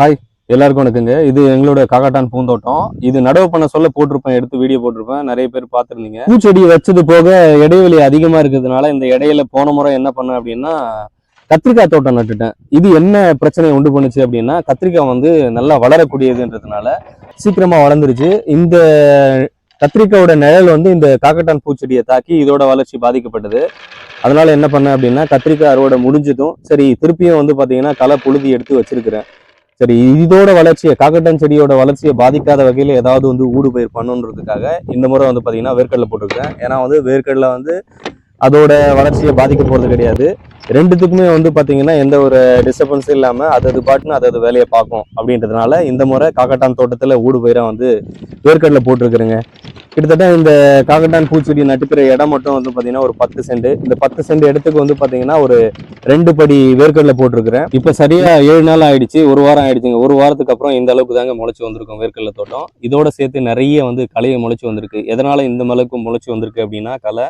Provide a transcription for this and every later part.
Hi எல்லாருக்கும் வணக்கங்க. இது எங்களோட காக்காட்டான் பூந்தோட்டம். இது நடவு பண்ண சொல்ல போட்டிருப்பேன் எடுத்து வீடியோ போட்டிருப்பேன். நிறைய பேர் பார்த்துருந்தீங்க. பூச்செடி வச்சது போக இடைவெளி அதிகமாக இருக்கிறதுனால இந்த இடையில போன முறை என்ன பண்ணேன் அப்படின்னா கத்திரிக்காய் தோட்டம் நட்டுட்டேன். இது என்ன பிரச்சனையை உண்டு பண்ணுச்சு அப்படின்னா கத்திரிக்காய் வந்து நல்லா வளரக்கூடியதுன்றதுனால சீக்கிரமாக வளர்ந்துருச்சு. இந்த கத்திரிக்காயோட நிழல் வந்து இந்த காக்கட்டான் பூச்செடியை தாக்கி இதோட வளர்ச்சி பாதிக்கப்பட்டது. அதனால என்ன பண்ணேன் அப்படின்னா கத்திரிக்காய் அறுவடை முடிஞ்சதும் சரி திருப்பியும் வந்து பாத்தீங்கன்னா களை புழுதி எடுத்து வச்சிருக்கிறேன். சரி இதோட வளர்ச்சியை காக்கட்டான் செடியோட வளர்ச்சியை பாதிக்காத வகையில் ஏதாவது வந்து ஊடு பயிர் பண்ணணுன்றதுக்காக இந்த முறை வந்து பார்த்தீங்கன்னா வேர்க்கடலை போட்டிருக்கேன் ஏன்னா வந்து வேர்க்கடலை வந்து அதோட வளர்ச்சியை பாதிக்க போகிறது கிடையாது. ரெண்டுத்துக்குமே வந்து பார்த்தீங்கன்னா எந்த ஒரு டிஸ்டர்பன்ஸும் இல்லாமல் அது அது பாட்டுன்னு அது அது வேலையை பார்க்கும் அப்படின்றதுனால இந்த முறை காக்கட்டான் தோட்டத்தில் ஊடு பயிராக வந்து வேர்க்கடலை போட்டிருக்கிறேங்க. கிட்டத்தட்ட இந்த காக்கட்டான் பூச்செடி நட்டுக்கிற இடம் மட்டும் வந்து பார்த்தீங்கன்னா ஒரு பத்து சென்ட் இந்த பத்து சென்ட் இடத்துக்கு வந்து பார்த்தீங்கன்னா ஒரு ரெண்டு படி வேர்க்கடலை போட்டிருக்கிறேன். இப்போ சரியா ஏழு நாள் ஆயிடுச்சு ஒரு வாரம் ஆயிடுச்சுங்க. ஒரு வாரத்துக்கு அப்புறம் இந்த அளவுக்கு தாங்க முளைச்சு வந்திருக்கும் வேர்க்கடலை தோட்டம். இதோட சேர்த்து நிறைய வந்து களையை முளைச்சு வந்திருக்கு. எதனால இந்த அளவுக்கு முளைச்சு வந்திருக்கு அப்படின்னா களை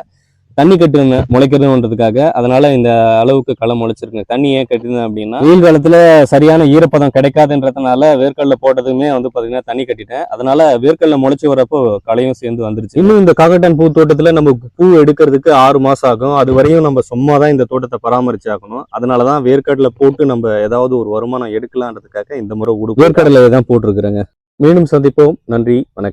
தண்ணி கட்டுங்க முளைக்கிறதுன்றதுக்காக. அதனால இந்த அளவுக்கு களை முளைச்சிருக்குங்க. தண்ணி ஏன் கட்டிருந்தேன் அப்படின்னா வெயில் காலத்துல சரியான ஈரப்பதம் கிடைக்காதுன்றதுனால வேர்க்கடலை போட்டதுமே வந்து பாத்தீங்கன்னா தண்ணி கட்டிட்டேன். அதனால வேர்க்கடலை முளைச்சி வரப்போ களையும் சேர்ந்து வந்துருச்சு. இன்னும் இந்த காக்கட்டான் பூ தோட்டத்துல நம்ம பூ எடுக்கிறதுக்கு ஆறு மாசம் ஆகும். அது வரையும் நம்ம சும்மா தான் இந்த தோட்டத்தை பராமரிச்சாகணும் அதனாலதான் வேர்க்கடல போட்டு நம்ம ஏதாவது ஒரு வருமானம் எடுக்கலான்றதுக்காக இந்த முறை உடு வேர்க்கடலை தான் போட்டிருக்கிறேங்க. மீண்டும் சந்திப்போம். நன்றி வணக்கம்.